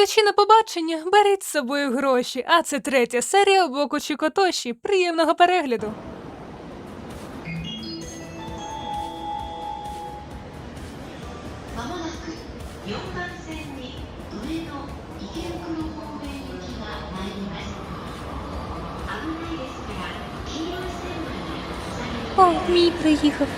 Глядачі на побачення, беріть з собою гроші, а це третя серія боку чи Чікотоші. Приємного перегляду. О, мій приїхав.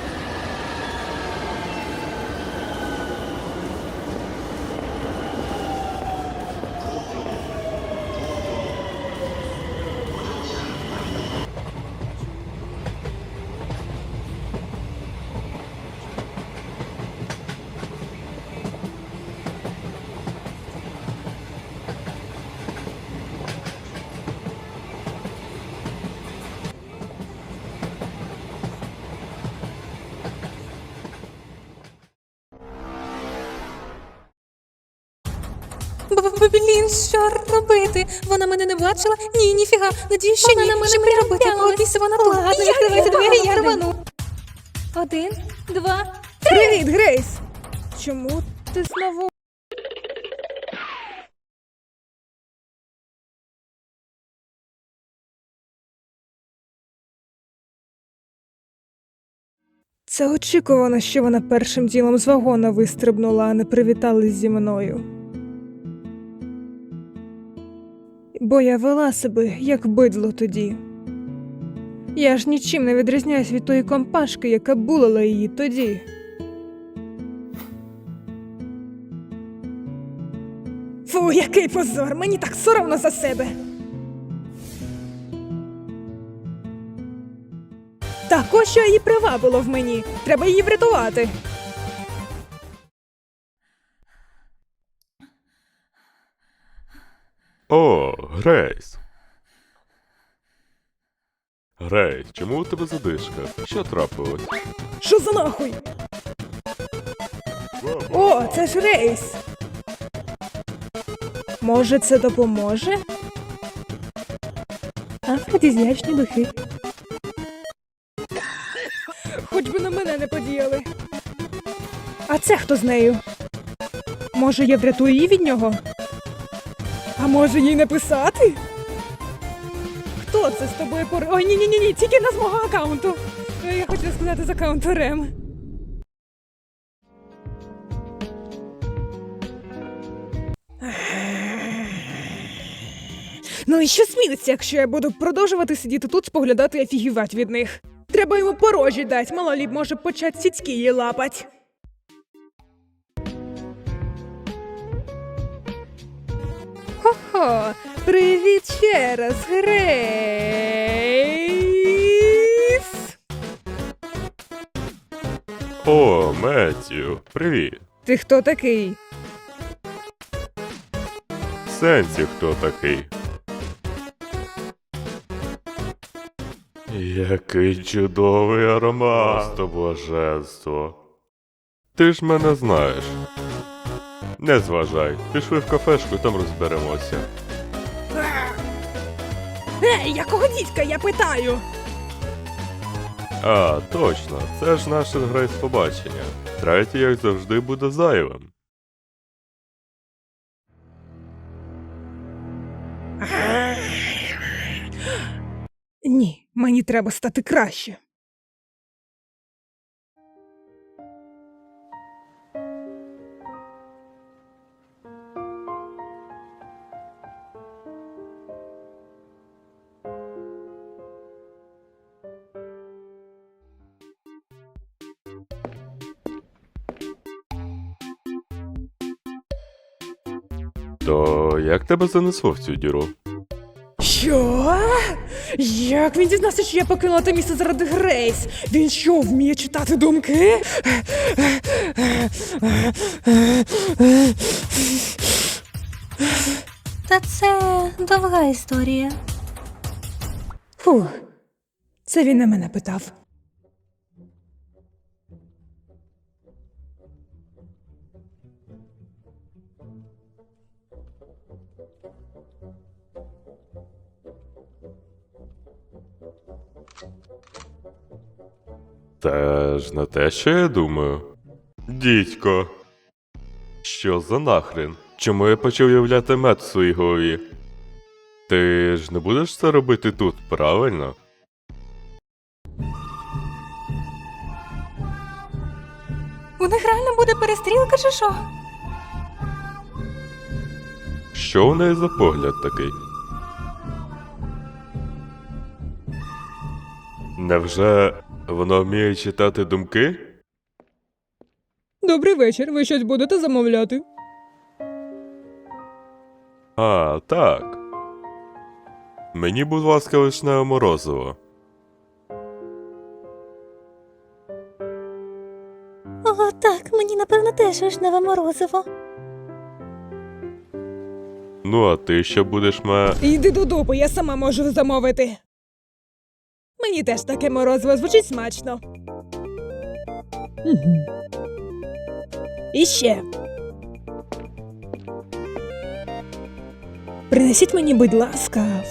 Блін, що робити? Вона мене не бачила? Ні, ніфіга. Надію, що ні. Що мені робити? Біса вона тут? Ладно, відкривайте двері, я рвану. Один, два, Привіт, Грейс! Чому ти знову? Це очікувано, що вона першим ділом з вагона вистрибнула, а не привіталась зі мною. Бо я вела себе, як бидло тоді. Я ж нічим не відрізняюсь від тої компашки, яка булила її тоді. Фу, який позор! Мені так соромно за себе. Так, ось що її привабило в мені. Треба її врятувати. Грейс. Грейс, чому у тебе задишка? Що трапилось? Що за нахуй? О, це ж рейс. Може, це допоможе? Афродізіачні духи. Хоч би на мене не подіяли. А це хто з нею? Може, я врятую її від нього? А може їй написати? Хто це з тобою пор... Ой, ні, ні, ні, ні, тільки не з мого аккаунту. Е, Я хотіла сказати з аккаунту Рем. Ну і що сміється, якщо я буду продовжувати сидіти тут, споглядати і офігівати від них. Треба йому порожі дать, малоліп може почати сіцькі її лапать. Хо-хо, привіт ще раз, Грейс! О, Меттю, привіт. Ти хто такий? Сенсі хто такий? Який чудовий аромат. Просто блаженство. Ти ж мене знаєш. Не зважай, пішли в кафешку, там розберемося. Ей, якого дідька, я питаю? А, точно, це ж наше Грейс побачення. Третє, як завжди, буде зайвим. Ні, мені треба стати краще. То як тебе занесло в цю діру? Що? Як він дізнався, що я покинула те місце заради Грейс? Він що, вміє читати думки? Та це довга історія. Фух, це він на мене питав. Це ж не те, що я думаю. Дідько. Що за нахрен? Чому я почав уявляти мед в своїй голові? Ти ж не будеш це робити тут, правильно? У них реально буде перестрілка чи що? Що у неї за погляд такий? Невже вона вміє читати думки? Добрий вечір. Ви щось будете замовляти? А, так. Мені, будь ласка, вишневе морозиво. О, так, мені напевно теж вишневе морозиво. Ну, а ти що будеш ме. Йди додому, я сама можу замовити. Мені теж таке морозиво звучить смачно. І ще. Принесіть мені, будь ласка.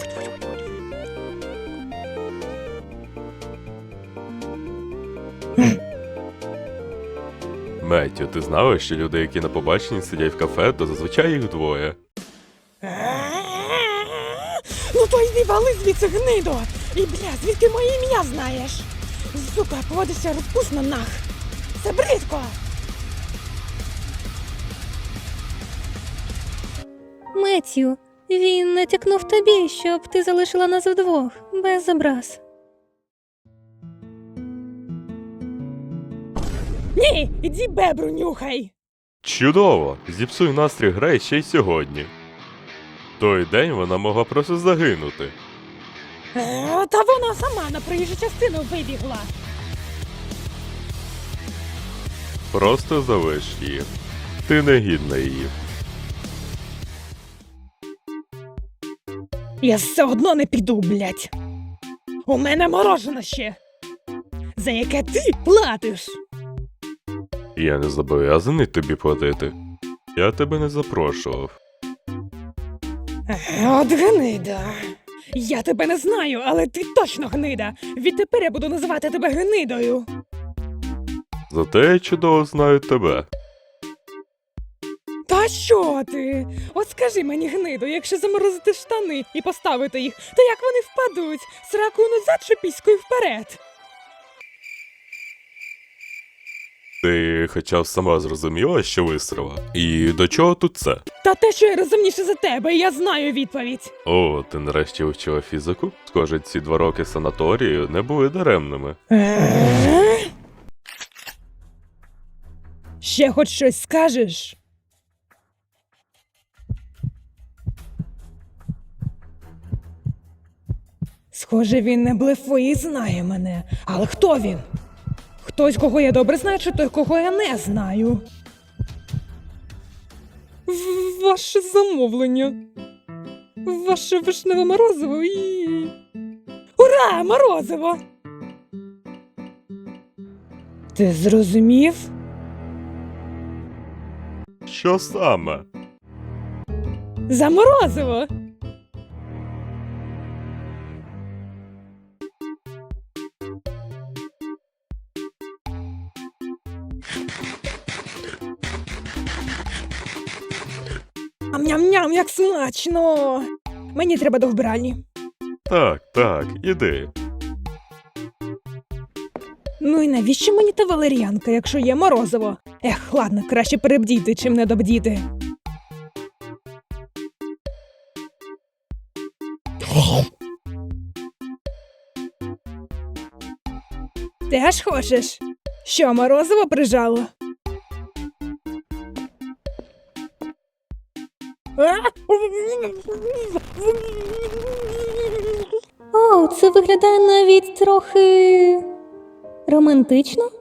Меттю, ти знала, що люди, які на побаченні сидять в кафе, то зазвичай їх двоє. Ну то йди вали звідси гнидо! І бля, звідки моє ім'я знаєш? Сука, поводишся розпусно нах. Це бридко! Меттю, він натякнув тобі, щоб ти залишила нас вдвох, без образ. Ні, іди бебру нюхай! Чудово! Зіпсуй настрій грей ще й сьогодні. Той день вона могла просто загинути. Та вона сама на проїжджу частину вибігла. Просто залиш її. Ти не гідна її. Я все одно не піду, блядь. У мене морожене ще. За яке ти платиш? Я не зобов'язаний тобі платити. Я тебе не запрошував. Е, От гнида. Я тебе не знаю, але ти точно гнида. Відтепер я буду називати тебе гнидою. Зате я чудово знаю тебе. Та що ти? От скажи мені, гниду, якщо заморозити штани і поставити їх, то як вони впадуть? сраку назад чи піською вперед? Ти хоча б сама зрозуміла, що висрала? І до чого тут це? Та те, що я розумніше за тебе, і я знаю відповідь. О, ти нарешті вчила фізику? Схоже, ці два роки санаторію не були даремними. Е? Ще хоч щось скажеш? Схоже, він не блефує і знає мене. Але хто він? Хтось, кого я добре знаю, чи той, кого я не знаю. Ваше замовлення. Ваше вишневе морозиво і. Ура! Морозиво! Ти зрозумів? Що саме? За морозиво! Ням-ням, як смачно! Мені треба до вбиральні. Так, так, іди. Ну і навіщо мені та валеріанка, якщо є морозиво? Ех, ладно, краще перебдіти, чим не добдіти. Теж хочеш? Що, морозиво прижало? О, це виглядає навіть трохи романтично.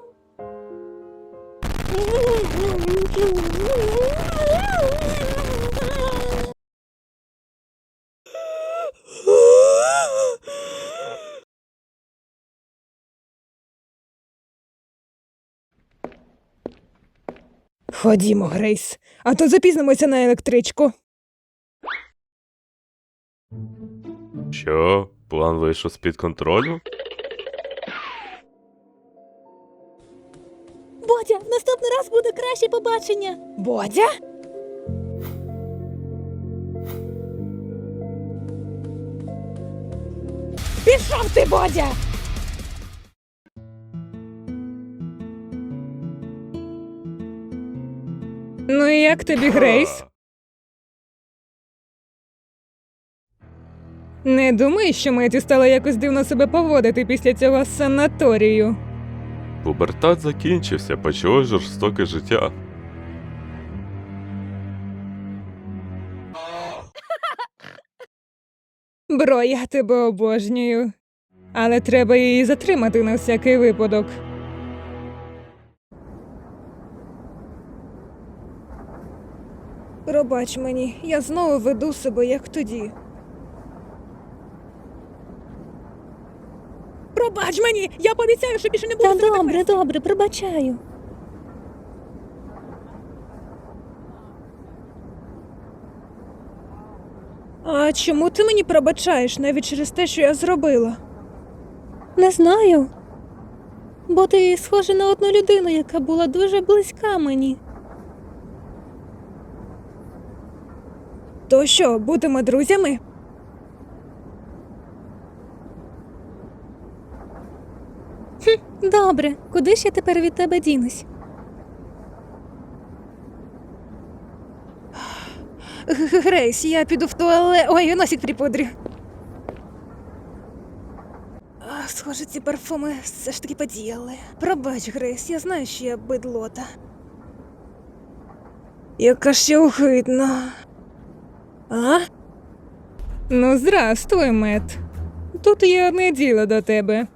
Ходімо, Грейс, а то запізнимося на електричку. Що, план вийшов з-під контролю? Бодя, наступний раз буде краще побачення. Бодя? Пішов ти, Бодя! Ну і як тобі, Грейс? Не думай, що Меті стала якось дивно себе поводити після цього санаторію. Пубертат закінчився, почалось жорстоке життя. Бро, я тебе обожнюю. Але треба її затримати на всякий випадок. Пробач мені, я знову веду себе як тоді. Пробач мені! Я пообіцяю, що більше не буду Та себе так добре, вести. добре, пробачаю. А чому ти мені пробачаєш навіть через те, що я зробила? Не знаю. Бо ти схожа на одну людину, яка була дуже близька мені. То що, будемо друзями? Добре, куди ж я тепер від тебе дінусь? Грейс, я піду в туалет. Ой, носик припудрю. Схоже, ці парфуми все ж таки подіяли. Пробач, Грейс, я знаю, що я бидлота. Яка ще огидна. А? Ну, здрастуй, Мет. Тут є одне діло до тебе.